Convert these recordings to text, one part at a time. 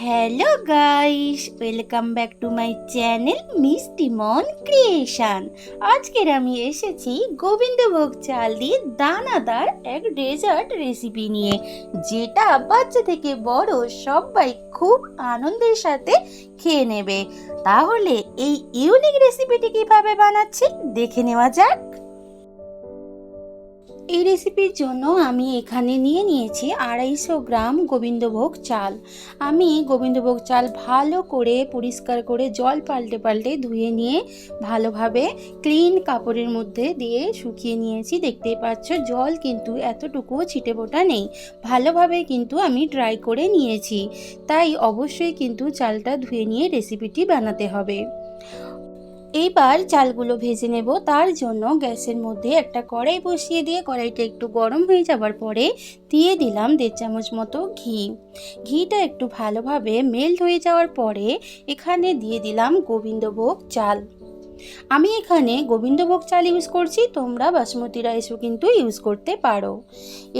Hello guys welcome back to my channel Mishti Mon creation আজকের আমি এসেছি গোবিন্দভোগ চাল দিয়ে দানাদার এক ডেজার্ট রেসিপি নিয়ে, যেটা বাচ্চা থেকে বড় সবাই খুব আনন্দের সাথে খেয়ে নেবে। তাহলে এই ইউনিক রেসিপিটি কীভাবে বানাচ্ছি দেখে নেওয়া যাক। এই রেসিপির জন্য আমি এখানে নিয়ে নিয়েছি আড়াইশো গ্রাম গোবিন্দভোগ চাল। আমি গোবিন্দভোগ চাল ভালো করে পরিষ্কার করে জল পাল্টে পাল্টে ধুয়ে নিয়ে ভালোভাবে ক্লিন কাপড়ের মধ্যে দিয়ে শুকিয়ে নিয়েছি। দেখতেই পাচ্ছ, জল কিন্তু এতটুকুও ছিটে ফোটা নেই। ভালোভাবে কিন্তু আমি ড্রাই করে নিয়েছি। তাই অবশ্যই কিন্তু চালটা ধুয়ে নিয়ে রেসিপিটি বানাতে হবে। এইবার চালগুলো ভেজে নেব। তার জন্য গ্যাসের মধ্যে একটা কড়াই বসিয়ে দিয়ে কড়াইটা একটু গরম হয়ে যাবার পরে দিয়ে দিলাম দেড় চামচ মতো ঘি। ঘিটা একটু ভালোভাবে মেল্ট হয়ে যাওয়ার পরে এখানে দিয়ে দিলাম গোবিন্দভোগ চাল। আমি এখানে গোবিন্দভোগ চাল ইউজ করছি, তোমরা বাসমতি রাইসও কিন্তু ইউজ করতে পারো।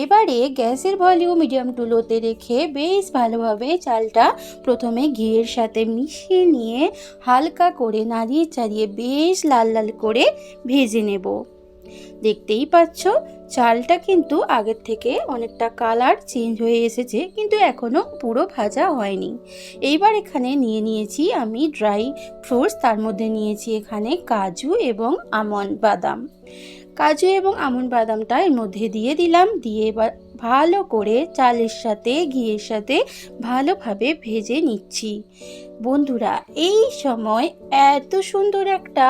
এবারে গ্যাসের ভলিউম মিডিয়াম টু লোতে রেখে বেশ ভালোভাবে চালটা প্রথমে ঘিয়ের সাথে মিশিয়ে নিয়ে হালকা করে নাড়িয়ে চাড়িয়ে বেশ লাল লাল করে ভেজে নেব। দেখতেই পাচ্ছ, চালটা কিন্তু আগের থেকে অনেকটা কালার চেঞ্জ হয়ে এসেছে, কিন্তু এখনও পুরো ভাজা হয়নি। এইবার এখানে নিয়ে নিয়েছি আমি ড্রাই ফ্রুটস, তার মধ্যে নিয়েছি এখানে কাজু এবং আমন্ড বাদাম। কাজু এবং আমন্ড বাদামটা এর মধ্যে দিয়ে দিলাম, দিয়ে এবার ভালো করে চালের সাথে, ঘিয়ের সাথে ভালোভাবে ভেজে নিচ্ছি। বন্ধুরা, এই সময় এত সুন্দর একটা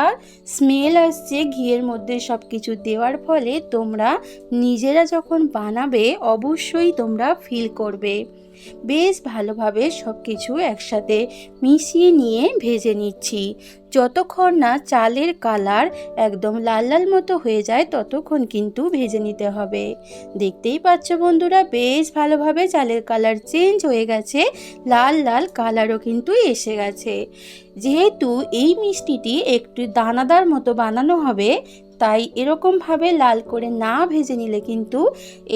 স্মেল আসছে ঘিয়ের মধ্যে সব কিছু দেওয়ার ফলে তোমরা নিজেরা যখন বানাবে অবশ্যই তোমরা ফিল করবে। বেশ ভালোভাবে সব কিছু একসাথে মিশিয়ে নিয়ে ভেজে নিচ্ছি। যতক্ষণ না চালের কালার একদম লাল লাল মতো হয়ে যায়, ততক্ষণ কিন্তু ভেজে নিতে হবে। দেখতেই পাচ্ছ বন্ধুরা, বেশ ভালোভাবে চালের কালার চেঞ্জ হয়ে গেছে, লাল লাল কালারও কিন্তু এসে গেছে। যেহেতু এই মিষ্টিটি একটু দানাদার মতো বানানো হবে, তাই এরকমভাবে লাল করে না ভেজে নিলে কিন্তু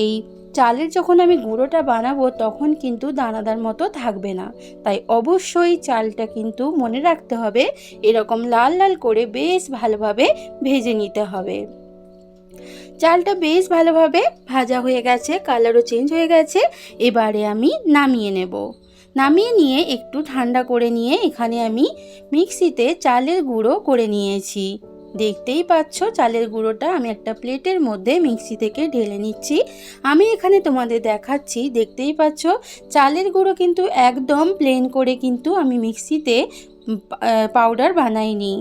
এই চালের যখন আমি গুঁড়োটা বানাবো, তখন কিন্তু দানাদার মতো থাকবে না। তাই অবশ্যই চালটা কিন্তু মনে রাখতে হবে, এরকম লাল লাল করে বেশ ভালোভাবে ভেজে নিতে হবে। চালটা বেশ ভালোভাবে ভাজা হয়ে গেছে, কালারও চেঞ্জ হয়ে গেছে, এবারে আমি নামিয়ে নেব। নামিয়ে নিয়ে একটু ঠান্ডা করে নিয়ে এখানে আমি মিক্সিতে চালের গুঁড়ো করে নিয়েছি। দেখতেই পাচ্ছ চালের গুঁড়োটা আমি একটা প্লেটের মধ্যে মিক্সি থেকে ঢেলে নিচ্ছি। আমি এখানে তোমাদের দেখাচ্ছি দেখতেই পাচ্ছ চালের গুঁড়ো কিন্তু একদম প্লেন করে কিন্তু আমি মিক্সিতে পাউডার বানাইনি।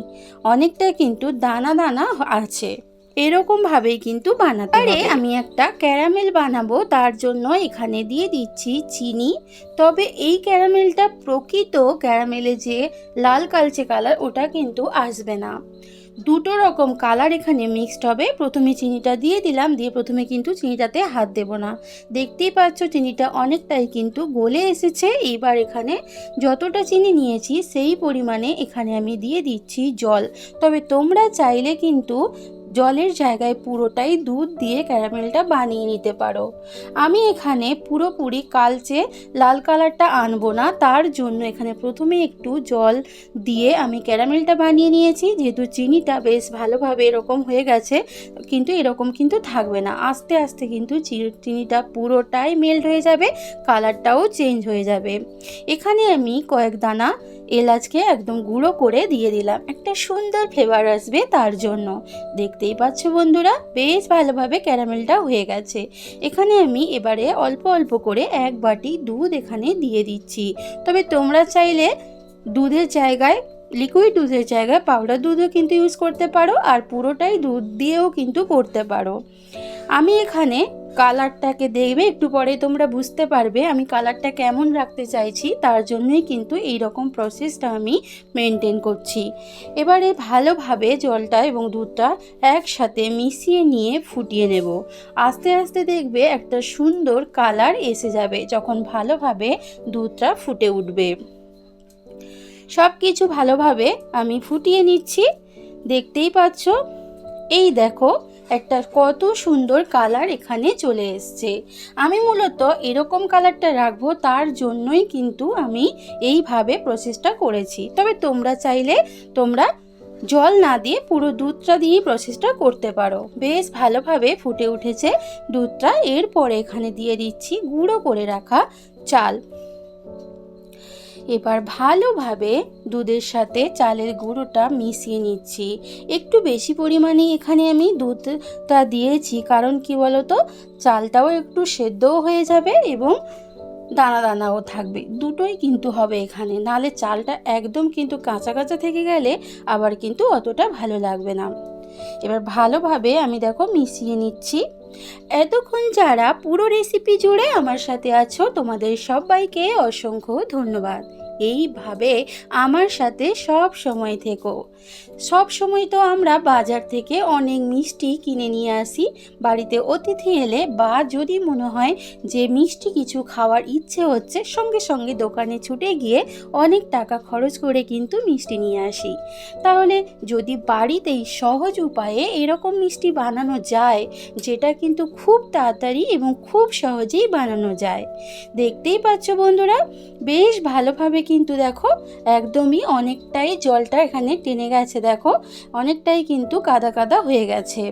অনেকটা কিন্তু দানা দানা আছে। এরকমভাবেই কিন্তু বানাতে পারে আমি একটা ক্যারামেল বানাবো তার জন্য এখানে দিয়ে দিচ্ছি চিনি। তবে এই ক্যারামেলটা প্রকৃত ক্যারামেলে যে লাল কালচে কালার ওটা কিন্তু আসবে না। দুটো রকম কালার এখানে মিক্সড হবে। প্রথমে চিনিটা দিয়ে দিলাম, দিয়ে প্রথমে কিন্তু চিনিটাতে হাত দেব না। দেখতেই পাচ্ছ চিনিটা অনেকটাই কিন্তু গলে এসেছে। এবার এখানে যতটা চিনি নিয়েছি, সেই পরিমাণে এখানে আমি দিয়ে দিচ্ছি জল। তবে তোমরা চাইলে কিন্তু জলের জায়গায় পুরোটাই দুধ দিয়ে ক্যারামেলটা বানিয়ে নিতে পারো। আমি এখানে পুরোপুরি কালচে লাল কালারটা আনব না, তার জন্য এখানে প্রথমে একটু জল দিয়ে আমি ক্যারামেলটা বানিয়ে নিয়েছি। যেহেতু চিনিটা বেশ ভালোভাবে এরকম হয়ে গেছে, কিন্তু এরকম কিন্তু থাকবে না। আস্তে আস্তে কিন্তু চিনিটা পুরোটাই মেল্ট হয়ে যাবে কালারটাও চেঞ্জ হয়ে যাবে। এখানে আমি কয়েক দানা এলাচকে একদম গুঁড়ো করে দিয়ে দিলাম। একটা সুন্দর ফ্লেভার আসবে তার জন্য। দেখতেই পাচ্ছ বন্ধুরা, বেশ ভালোভাবে ক্যারামেলটা হয়ে গেছে। এখানে আমি এবারে অল্প অল্প করে এক বাটি দুধ এখানে দিয়ে দিচ্ছি। তবে তোমরা চাইলে দুধের জায়গায় লিকুইড দুধের জায়গায় পাউডার দুধও কিন্তু ইউজ করতে পারো আর পুরোটাই দুধ দিয়েও কিন্তু করতে পারো। আমি এখানে কালারটাকে দেখবে, একটু পরে তোমরা বুঝতে পারবে আমি কালারটা কেমন রাখতে চাইছি, তার জন্যই কিন্তু এই রকম প্রসেসটা আমি মেনটেন করছি। এবারে ভালোভাবে জলটা এবং দুধটা একসাথে মিশিয়ে নিয়ে ফুটিয়ে নেব। আস্তে আস্তে দেখবে একটা সুন্দর কালার এসে যাবে যখন ভালোভাবে দুধটা ফুটে উঠবে। সব কিছু ভালোভাবে আমি ফুটিয়ে নিচ্ছি, দেখতেই পাচ্ছ? এই দেখো একটা কত সুন্দর কালার এখানে চলে এসছে। আমি মূলত এরকম কালারটা রাখব তার জন্যই কিন্তু আমি এইভাবে প্রসেসটা করেছি। তবে তোমরা চাইলে তোমরা জল না দিয়ে পুরো দুধটা দিয়েই প্রসেসটা করতে পারো। বেশ ভালোভাবে ফুটে উঠেছে দুধটা। এরপরে এখানে দিয়ে দিচ্ছি গুঁড়ো করে রাখা চাল। এবার ভালোভাবে দুধের সাথে চালের গুঁড়োটা মিশিয়ে নিচ্ছি। একটু বেশি পরিমাণে এখানে আমি দুধটা দিয়েছি, কারণ কি বলতো, চালটাও একটু সেদ্ধও হয়ে যাবে এবং দানা দানাও থাকবে। দুটোই কিন্তু হবে এখানে নালে চালটা একদম কিন্তু কাঁচা কাঁচা থেকে গেলে আবার কিন্তু অতটা ভালো লাগবে না। এবার ভালোভাবে আমি দেখো মিশিয়ে নিচ্ছি। এতক্ষণ যারা পুরো রেসিপি জুড়ে আমার সাথে আছো, তোমাদের সবাইকে অসংখ্য ধন্যবাদ। এইভাবে আমার সাথে সব সময় থেকো। সব সময় তো আমরা বাজার থেকে অনেক মিষ্টি কিনে নিয়ে আসি। বাড়িতে অতিথি এলে বা যদি মনে হয় যে মিষ্টি কিছু খাওয়ার ইচ্ছে হচ্ছে, সঙ্গে সঙ্গে দোকানে ছুটে গিয়ে অনেক টাকা খরচ করে কিন্তু মিষ্টি নিয়ে আসি। তাহলে যদি বাড়িতেই সহজ উপায়ে এরকম মিষ্টি বানানো যায়, যেটা কিন্তু খুব তাড়াতাড়ি এবং খুব সহজেই বানানো যায়। দেখতেই পাচ্ছ বন্ধুরা, বেশ ভালোভাবে কিন্তু দেখো, একদমই অনেকটাই জলটা এখানে টেনে গেছে দেখো, অনেকটাই কিন্তু কাদা কাদা হয়ে গেছে।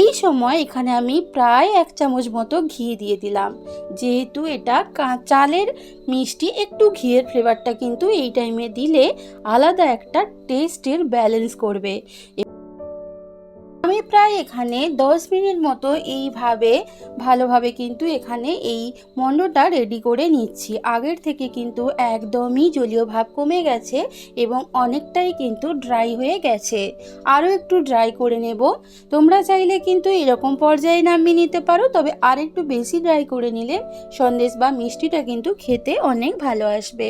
এই সময় এখানে আমি প্রায় এক চামচ মতো ঘি দিয়ে দিলাম। যেহেতু এটা চালের মিষ্টি, একটু ঘিয়ের ফ্লেভারটা কিন্তু এই টাইমে দিলে আলাদা একটা টেস্টের ব্যালেন্স করবে। আমি প্রায় এখানে দশ মিনিট মতো এইভাবে, ভালোভাবে কিন্তু এখানে এই মণ্ডটা রেডি করে নিচ্ছি। আগের থেকে কিন্তু একদমই জলীয় ভাব কমে গেছে এবং অনেকটাই কিন্তু ড্রাই হয়ে গেছে। আরও একটু ড্রাই করে নেব। তোমরা চাইলে কিন্তু এরকম পর্যায়ে নামিয়ে নিতে পারো, তবে আর একটু বেশি ড্রাই করে নিলে সন্দেশ বা মিষ্টিটা কিন্তু খেতে অনেক ভালো আসবে।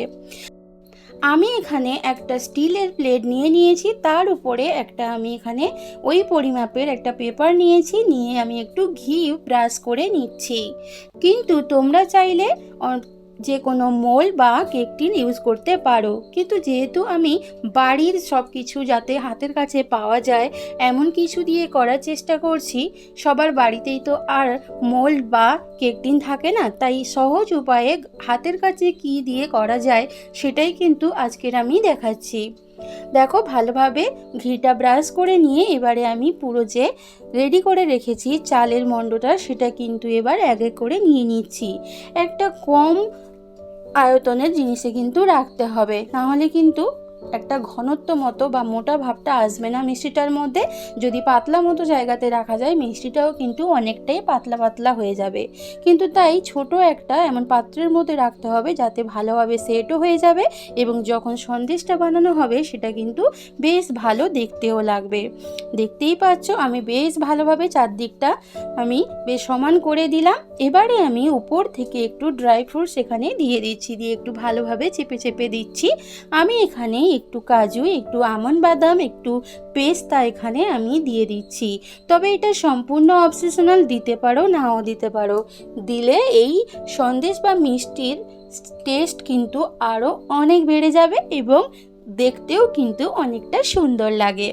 আমি এখানে একটা স্টিলের প্লেট নিয়ে নিয়েছি, তার উপরে একটা আমি এখানে ওই পরিমাপের একটা পেপার নিয়েছি, নিয়ে আমি একটু ঘি ব্রাশ করে নিচ্ছি। কিন্তু তোমরা চাইলে যে কোনো মোল বা কেক টিন ইউজ করতে পারো। কিন্তু যেহেতু আমি বাড়ির সব কিছু যাতে হাতের কাছে পাওয়া যায়, এমন কিছু দিয়ে করার চেষ্টা করছি, সবার বাড়িতেই তো আর মোল বা কেক টিন থাকে না, তাই সহজ উপায়ে হাতের কাছে কি দিয়ে করা যায় সেটাই কিন্তু আজকের আমি দেখাচ্ছি। দেখো ভালোভাবে ঘিটা ব্রাশ করে নিয়ে এবারে আমি পুরো যে রেডি করে রেখেছি চালের মণ্ডটা, সেটা কিন্তু এবার এক এক করে নিয়ে নিচ্ছি। একটা কম আয়তনের জিনিসে কিন্তু রাখতে হবে, নাহলে কিন্তু একটা ঘনত্ব মতো বা মোটা ভাবটা আসবে না মিষ্টিটার মধ্যে। যদি পাতলা মতো জায়গাতে রাখা যায়, মিষ্টিটাও কিন্তু অনেকটাই পাতলা পাতলা হয়ে যাবে। কিন্তু তাই ছোট একটা এমন পাত্রের মধ্যে রাখতে হবে যাতে ভালোভাবে সেটও হয়ে যাবে এবং যখন সন্দেশটা বানানো হবে, সেটা কিন্তু বেশ ভালো দেখতেও লাগবে। দেখতেই পাচ্ছ, আমি বেশ ভালোভাবে চারদিকটা আমি বেশ সমান করে দিলাম। এবারে আমি উপর থেকে একটু ড্রাই ফ্রুটস এখানে দিয়ে দিচ্ছি, দিয়ে একটু ভালোভাবে চেপে চেপে দিচ্ছি। আমি এখানে একটু কাজু, একটু আমন বাদাম, একটু পেস্তা এখানে আমি দিয়ে দিচ্ছি। তবে এটা সম্পূর্ণ অবসেশনাল দিতে পারো, নাও দিতে পারো। দিলে এই সন্দেশ বা মিষ্টির টেস্ট কিন্তু আরও অনেক বেড়ে যাবে এবং দেখতেও কিন্তু অনেকটা সুন্দর লাগে।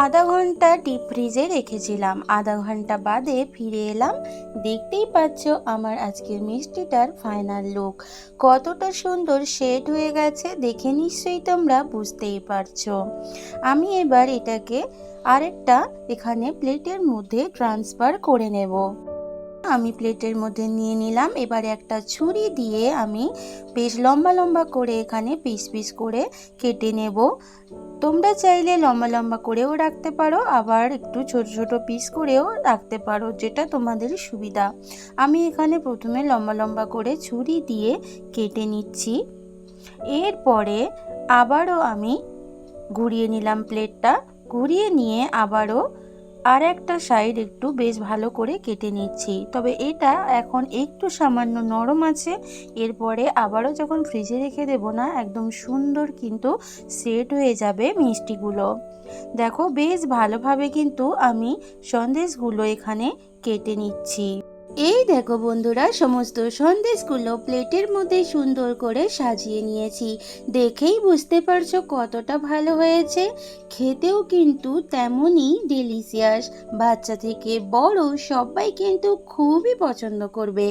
আধা ঘণ্টা ডিপ ফ্রিজে রেখেছিলাম। আধা ঘণ্টা বাদে ফিরে এলাম। দেখতেই পাচ্ছ আমার আজকের মিষ্টিটার ফাইনাল লুক কতটা সুন্দর শেড হয়ে গেছে দেখে নিশ্চয়ই তোমরা বুঝতেই পারছ। আমি এবার এটাকে আরেকটা এখানে প্লেটের মধ্যে ট্রান্সফার করে নেব। আমি প্লেটের মধ্যে নিয়ে নিলাম। এবার একটা ছুরি দিয়ে আমি বেশ লম্বা লম্বা করে এখানে পিস পিস করে কেটে নেব। তোমরা চাইলে লম্বা লম্বা করেও রাখতে পারো, আবার একটু ছোট ছোট পিস করেও রাখতে পারো, যেটা তোমাদের সুবিধা। আমি এখানে প্রথমে লম্বা লম্বা করে ছুরি দিয়ে কেটে নিচ্ছি। এরপরে আবারও আমি ঘুরিয়ে নিলাম প্লেটটা। ঘুরিয়ে নিয়ে আবারও আর একটা সাইড একটু বেশ ভালো করে কেটে নিচ্ছি। তবে এটা এখন একটু সামান্য নরম আছে। এরপরে আবারও যখন ফ্রিজে রেখে দেবো না, একদম সুন্দর কিন্তু সেট হয়ে যাবে মিষ্টিগুলো। দেখো, বেশ ভালোভাবে কিন্তু আমি সন্দেশগুলো এখানে কেটে নিচ্ছি। এই দেখো বন্ধুরা, সমস্ত সন্দেশগুলো প্লেটের মধ্যে সুন্দর করে সাজিয়ে নিয়েছি। দেখেই বুঝতে পারছ কতটা ভালো হয়েছে। খেতেও কিন্তু তেমনই ডেলিশিয়াস বাচ্চা থেকে বড় সবাই কিন্তু খুবই পছন্দ করবে।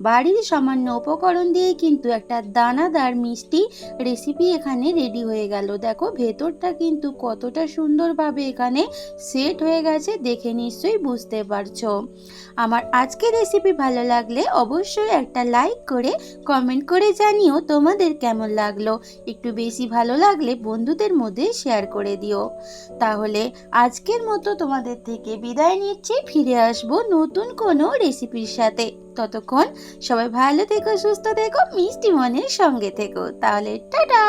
বাড়ির সামান্য উপকরণ দিয়ে কিন্তু একটা দানাদার মিষ্টি রেসিপি এখানে রেডি হয়ে গেল। দেখো ভেতরটা কিন্তু কতটা সুন্দরভাবে এখানে সেট হয়ে গেছে, দেখে নিশ্চয়ই বুঝতে পারছ। আমার আজকের রেসিপি ভালো লাগলে অবশ্যই একটা লাইক করে কমেন্ট করে জানিও তোমাদের কেমন লাগল। একটু বেশি ভালো লাগলে বন্ধুদের মধ্যে শেয়ার করে দিও। তাহলে আজকের মতো তোমাদের থেকে বিদায় নিচ্ছি, ফিরে আসব নতুন কোনো রেসিপির সাথে। ততক্ষণ সবাই ভালো থেকো, সুস্থ থেকো, মিষ্টি মনের সঙ্গে থেকো। তাহলে টাটা!